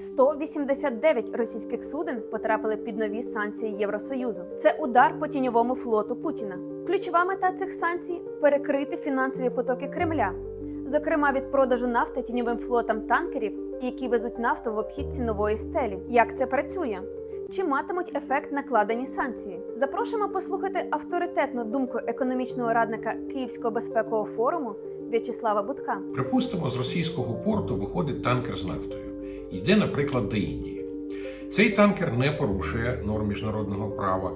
189 російських суден потрапили під нові санкції Євросоюзу. Це удар по тіньовому флоту Путіна. Ключова мета цих санкцій перекрити фінансові потоки Кремля, зокрема від продажу нафти тіньовим флотам танкерів, які везуть нафту в обхід цінової стелі. Як це працює? Чи матимуть ефект накладені санкції? Запрошуємо послухати авторитетну думку економічного радника Київського безпекового форуму В'ячеслава Будка. Припустимо, з російського порту виходить танкер з нафтою. Йде, наприклад, до Індії. Цей танкер не порушує норм міжнародного права.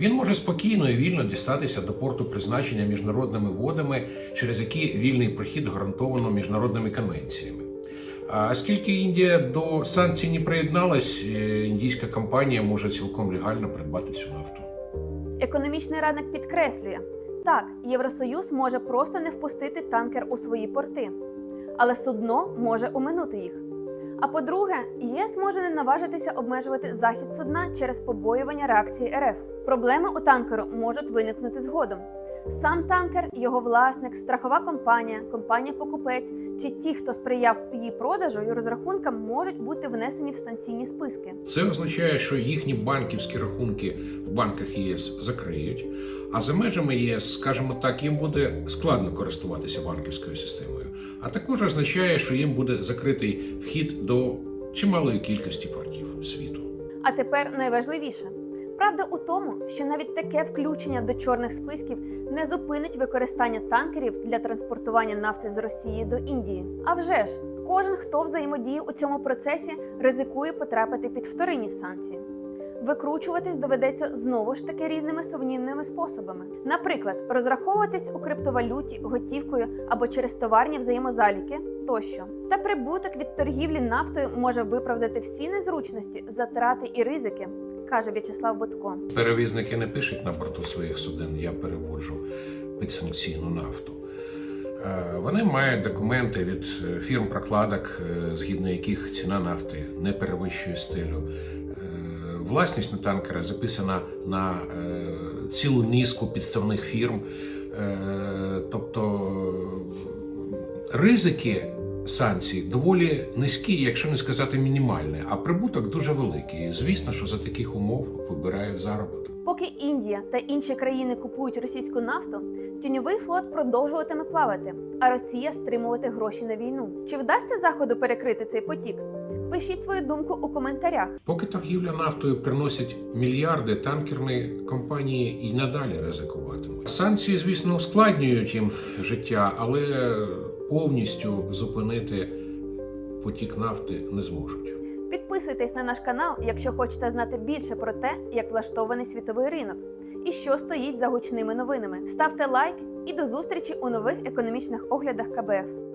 Він може спокійно і вільно дістатися до порту призначення міжнародними водами, через які вільний прохід гарантовано міжнародними конвенціями. А оскільки Індія до санкцій не приєдналась, е, індійська компанія може цілком легально придбати цю нафту. Економічний радник підкреслює: так, Євросоюз може просто не впустити танкер у свої порти, але судно може оминути їх. А по-друге, ЄС може не наважитися обмежувати захід судна через побоювання реакції РФ. Проблеми у танкеру можуть виникнути згодом. Сам танкер, його власник, страхова компанія, компанія-покупець чи ті, хто сприяв її продажу і розрахункам, можуть бути внесені в санкційні списки. Це означає, що їхні банківські рахунки в банках ЄС закриють, а за межами ЄС, скажімо так, їм буде складно користуватися банківською системою. А також означає, що їм буде закритий вхід до чималої кількості портів світу. А тепер найважливіше. Правда у тому, що навіть таке включення до чорних списків не зупинить використання танкерів для транспортування нафти з Росії до Індії. А вже ж, кожен, хто взаємодіє у цьому процесі, ризикує потрапити під вторинні санкції. Викручуватись доведеться знову ж таки різними сумнівними способами. Наприклад, розраховуватись у криптовалюті, готівкою або через товарні взаємозаліки тощо. Та прибуток від торгівлі нафтою може виправдати всі незручності, затрати і ризики, каже В'ячеслав Будко. Перевізники не пишуть на борту своїх суден, я переводжу підсанкційну нафту. Е, Вони мають документи від е, фірм прокладок, е, згідно яких ціна нафти не перевищує стилю. Власність на танкера записана на е, цілу низку підставних фірм. Е, Тобто ризики санкцій доволі низькі, якщо не сказати мінімальні, а прибуток дуже великий. Звісно, що за таких умов вибирають заробіток. Поки Індія та інші країни купують російську нафту, тіньовий флот продовжуватиме плавати, а Росія стримувати гроші на війну. Чи вдасться заходу перекрити цей потік? Пишіть свою думку у коментарях. Поки торгівля нафтою приносить мільярди, танкерні компанії і надалі ризикуватимуть. Санкції, звісно, ускладнюють їм життя, але повністю зупинити потік нафти не зможуть. Підписуйтесь на наш канал, якщо хочете знати більше про те, як влаштований світовий ринок і що стоїть за гучними новинами. Ставте лайк і до зустрічі у нових економічних оглядах КБФ.